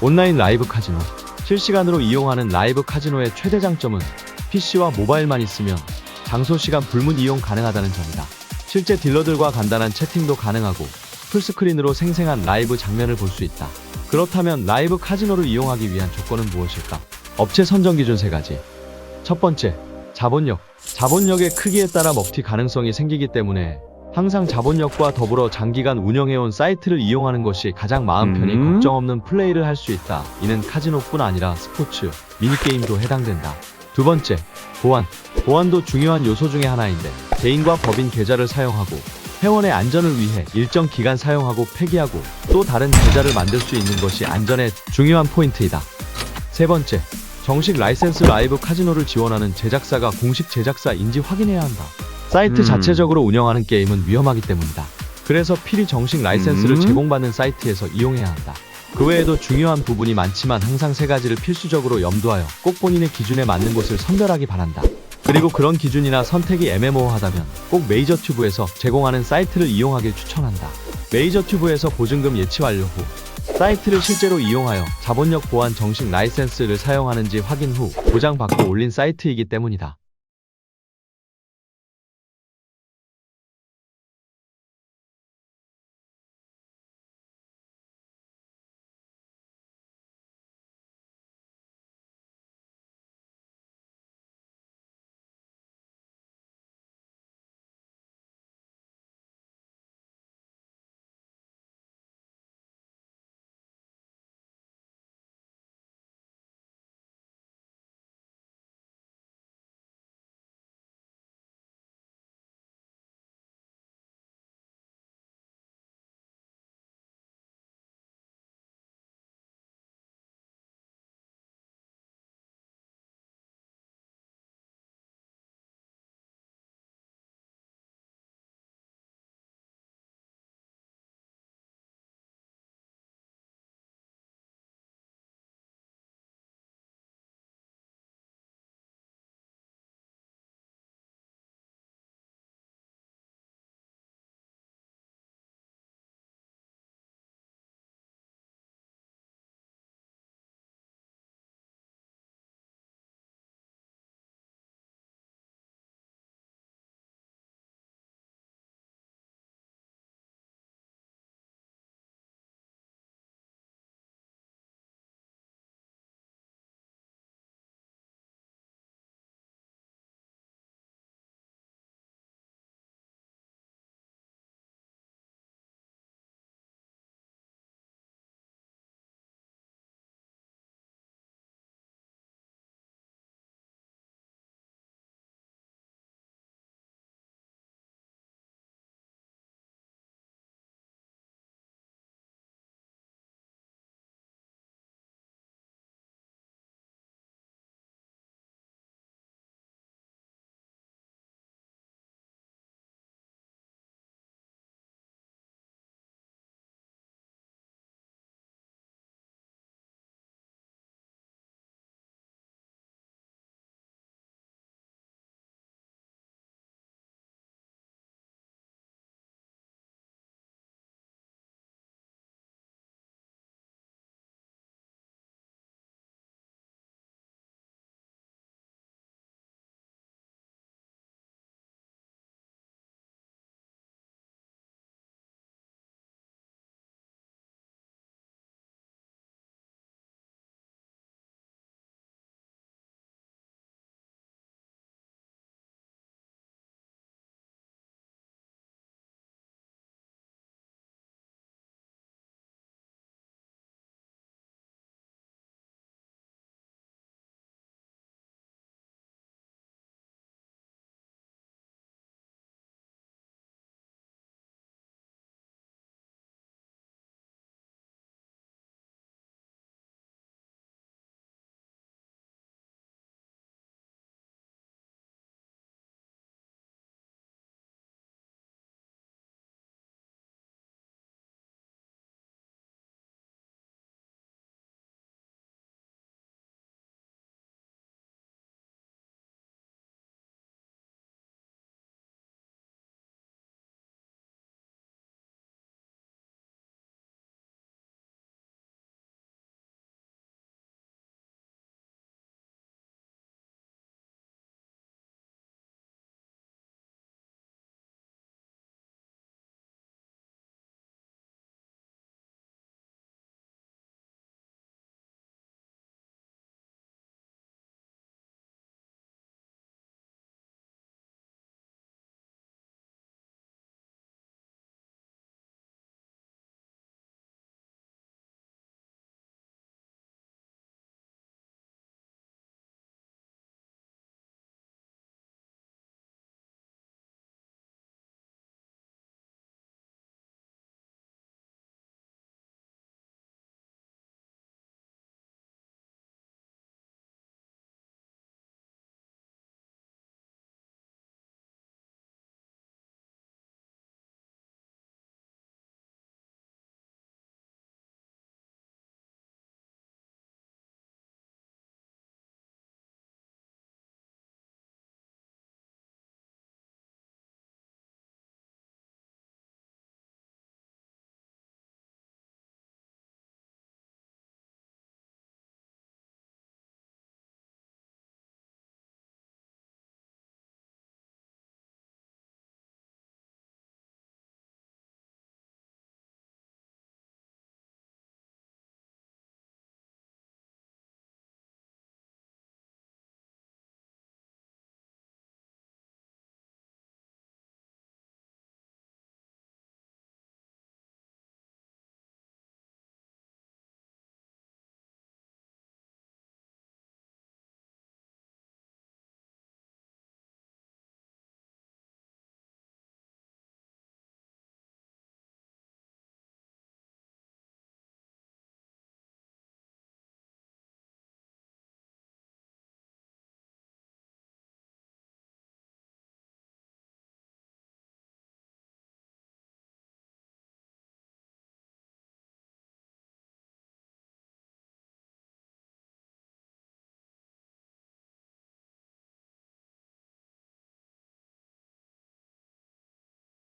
온라인 라이브 카지노. 실시간으로 이용하는 라이브 카지노의 최대 장점은 PC와 모바일만 있으면 장소 시간 불문 이용 가능하다는 점이다. 실제 딜러들과 간단한 채팅도 가능하고 풀스크린으로 생생한 라이브 장면을 볼 수 있다. 그렇다면 라이브 카지노를 이용하기 위한 조건은 무엇일까? 업체 선정 기준 세 가지. 첫 번째, 자본력. 자본력의 크기에 따라 먹튀 가능성이 생기기 때문에 항상 자본력과 더불어 장기간 운영해온 사이트를 이용하는 것이 가장 마음 편히 음? 걱정 없는 플레이를 할 수 있다. 이는 카지노뿐 아니라 스포츠, 미니게임도 해당된다. 두 번째, 보안. 보안도 중요한 요소 중의 하나인데 개인과 법인 계좌를 사용하고 회원의 안전을 위해 일정 기간 사용하고 폐기하고 또 다른 계좌를 만들 수 있는 것이 안전의 중요한 포인트이다. 세 번째, 정식 라이센스 라이브 카지노를 지원하는 제작사가 공식 제작사인지 확인해야 한다. 사이트 음. 자체적으로 운영하는 게임은 위험하기 때문이다. 그래서 필히 정식 라이센스를 음. 제공받는 사이트에서 이용해야 한다. 그 외에도 중요한 부분이 많지만 항상 세 가지를 필수적으로 염두하여 꼭 본인의 기준에 맞는 곳을 선별하기 바란다. 그리고 그런 기준이나 선택이 애매모호하다면 꼭 메이저 튜브에서 제공하는 사이트를 이용하길 추천한다. 메이저 튜브에서 보증금 예치 완료 후 사이트를 실제로 이용하여 자본력 보안 정식 라이센스를 사용하는지 확인 후 보장받고 올린 사이트이기 때문이다.